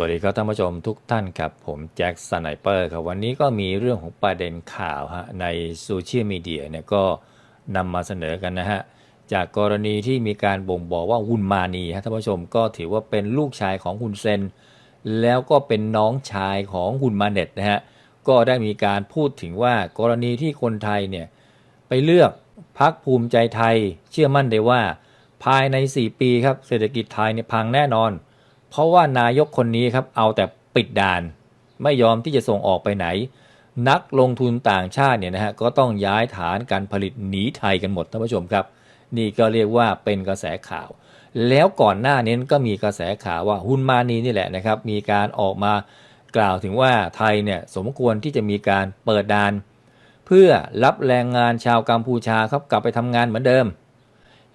สวัสดีครับท่านผู้ชมทุกท่านครับ ผมแจ็คสไนเปอร์ครับ วันนี้ก็มีเรื่องของประเด็นข่าวฮะในโซเชียลมีเดียเนี่ยก็นำมาเสนอกันนะฮะ จากกรณีที่มีการบ่งบอกว่าฮุนมานีฮะท่านผู้ชมก็ถือว่าเป็นลูกชายของฮุนเซน แล้วก็เป็นน้องชายของฮุนมาเน็ตนะฮะ ก็ได้มีการพูดถึงว่ากรณีที่คนไทยเนี่ยไปเลือกพักภูมิใจไทย เชื่อมั่นได้ว่า ภายใน 4 ปีครับเศรษฐกิจไทยเนี่ยพังแน่นอน เพราะว่านายกคนนี้ครับเอาแต่ปิดด่าน ไม่ยอมที่จะส่งออกไปไหน นักลงทุนต่างชาติเนี่ยนะฮะก็ต้องย้ายฐานการผลิตหนีไทยกันหมดท่านผู้ชมครับ นี่ก็เรียกว่าเป็นกระแสข่าว แล้วก่อนหน้านี้ก็มีกระแสข่าวว่าฮุนมานีนี่แหละนะครับมีการออกมากล่าวถึงว่าไทยเนี่ยสมควรที่จะมีการเปิดด่าน เพื่อรับแรงงานชาวกัมพูชาครับกลับไปทำงานเหมือนเดิม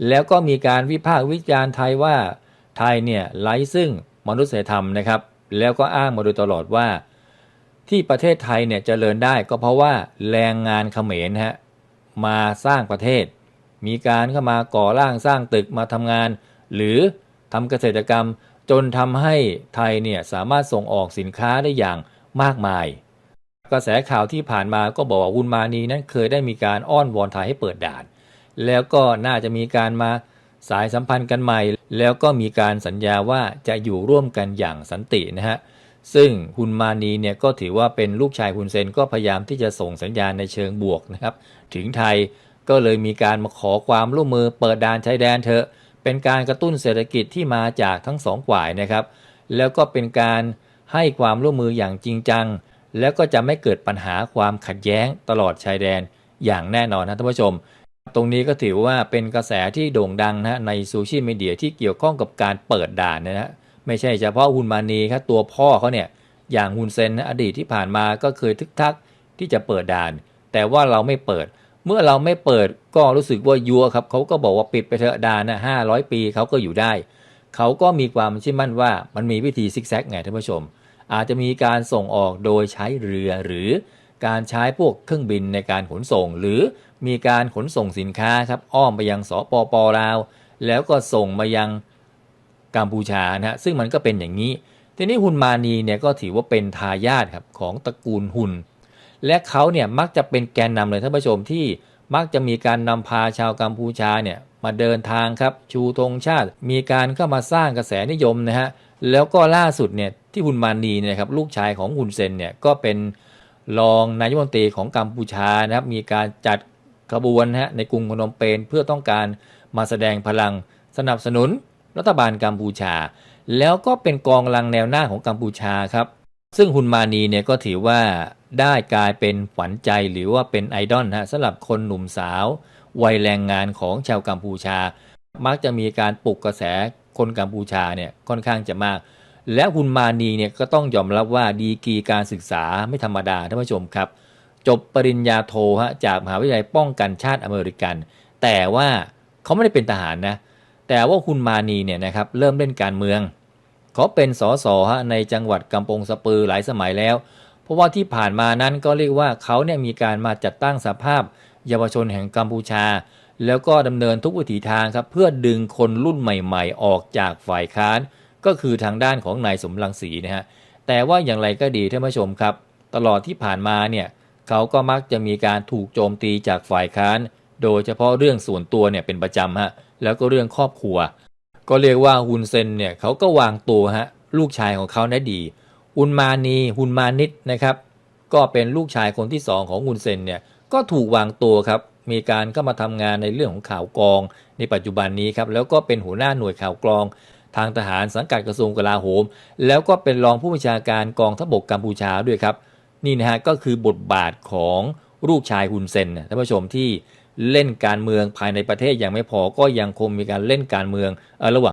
แล้วก็มีการวิพากษ์วิจารณ์ไทยว่า ไทยเนี่ยไร้ซึ่งมนุษยธรรมนะครับ แล้วก็อ้างมาโดยตลอดว่า ที่ประเทศไทยเนี่ยเจริญได้ก็เพราะว่าแรงงานเขมรฮะมาสร้างประเทศ มีการเข้ามาก่อร่างสร้างตึกมาทำงาน หรือทำเกษตรกรรม จนทำให้ไทยเนี่ยสามารถส่งออกสินค้าได้อย่างมากมาย กระแสข่าวที่ผ่านมาก็บอกว่าวุนมานีนั้นเคยได้มีการอ้อนวอนไทยให้เปิดด่าน แล้วก็น่าจะมีการมา สายสัมพันธ์กันใหม่ แล้วก็มีการสัญญาว่าจะอยู่ร่วมกันอย่างสันตินะฮะซึ่งฮุนมานีเนี่ยก็ถือว่าเป็นลูกชายฮุนเซนก็พยายามที่จะส่งสัญญาณในเชิงบวกนะครับถึงไทยก็เลยมีการมาขอความร่วมมือเปิดด่านชายแดนเถอะ เป็นการกระตุ้นเศรษฐกิจที่มาจากทั้งสองฝ่ายนะครับ แล้วก็เป็นการให้ความร่วมมืออย่างจริงจัง แล้วก็จะไม่เกิดปัญหาความขัดแย้งตลอดชายแดนอย่างแน่นอนนะท่านผู้ชม ตรงนี้ก็ถือว่าเป็นกระแสที่โด่งดังนะในโซเชียลมีเดียที่เกี่ยวข้องกับการเปิดด่านนะฮะไม่ใช่เฉพาะฮุนมานีครับตัวพ่อเขาเนี่ยอย่างฮุนเซนนะอดีตที่ผ่านมาก็เคยทึกทักที่จะเปิดด่าน แต่ว่าเราไม่เปิด เมื่อเราไม่เปิดก็รู้สึกว่ายัวครับเขาก็บอกว่าปิดไปเถอะด่านนะห้าร้อยปีเขาก็อยู่ได้ เขาก็มีความเชื่อมั่นว่ามันมีวิธีซิกแซกไงท่านผู้ชม อาจจะมีการส่งออกโดยใช้เรือหรือ การใช้พวกเครื่องบินในการขนส่ง หรือมีการขนส่งสินค้าครับอ้อมไปยังสปปลาว แล้วก็ส่งมายังกัมพูชานะฮะซึ่งมันก็เป็นอย่างนี้ ทีนี้ฮุนมานีเนี่ยก็ถือว่าเป็นทายาทครับของตระกูลฮุน และเขาเนี่ยมักจะเป็นแกนนำเลยท่านผู้ชมที่มักจะมีการนำพาชาวกัมพูชาเนี่ยมาเดินทางครับชูธงชาติ มีการเข้ามาสร้างกระแสนิยมนะฮะแล้วก็ล่าสุดเนี่ยที่ฮุนมานีเนี่ยครับลูกชายของฮุนเซนเนี่ยก็เป็น รองนายกรัฐมนตรีของกัมพูชานะครับมีการจัดขบวนฮะในกรุงพนมเปญเพื่อต้องการมาแสดงพลังสนับสนุนรัฐบาลกัมพูชา แล้วก็เป็นกองลังแนวหน้าของกัมพูชาครับ ซึ่งฮุนมานีเนี่ยก็ถือว่าได้กลายเป็นฝันใจหรือว่าเป็นไอดอลฮะสำหรับคนหนุ่มสาว วัยแรงงานของชาวกัมพูชา มักจะมีการปลุกกระแสคนกัมพูชาเนี่ยค่อนข้างจะมาก และฮุนมานีเนี่ยก็ต้องยอมรับว่าดีกรีการศึกษาไม่ธรรมดาท่านผู้ชมครับ จบปริญญาโทฮะจากมหาวิทยาลัยป้องกันชาติอเมริกัน แต่ว่าเขาไม่ได้เป็นทหารนะ แต่ว่าคุณมานีเนี่ยนะครับเริ่มเล่นการเมือง เขาเป็นสสฮะในจังหวัดกำปงสะปือหลายสมัยแล้ว เพราะว่าที่ผ่านมานั้นก็เรียกว่าเขาเนี่ยมีการมาจัดตั้งสภาพเยาวชนแห่งกัมพูชา แล้วก็ดำเนินทุกวิถีทางครับเพื่อดึงคนรุ่นใหม่ ๆ ออกจากฝ่ายค้าน ก็คือทางด้านของนายสมรังสีนะฮะแต่ว่าอย่างไรก็ดีท่านผู้ชมครับ ตลอดที่ผ่านมาเนี่ยเขาก็มักจะมีการถูกโจมตีจากฝ่ายค้าน โดยเฉพาะเรื่องส่วนตัวเนี่ยเป็นประจำฮะแล้วก็เรื่องครอบครัว ก็เรียกว่าฮุนเซนเนี่ยเขาก็วางตัวฮะลูกชายของเขาได้ดีฮุนมานีฮุนมานิดนะครับก็เป็นลูกชายคนที่สองของฮุนเซนเนี่ยก็ถูกวางตัวครับมีการเข้ามาทำงานในเรื่องของข่าวกรองในปัจจุบันนี้ครับแล้วก็เป็นหัวหน้าหน่วยข่าวกรอง ทางทหารสังกัดกระทรวงกลาโหม แล้วก็เป็นรองผู้บัญชาการกองทัพบกกัมพูชาด้วยครับ นี่นะฮะก็คือบทบาทของลูกชายฮุนเซนท่านผู้ชมที่เล่นการเมืองภายในประเทศยังไม่พอก็ยังคงมีการเล่นการเมืองระหว่าง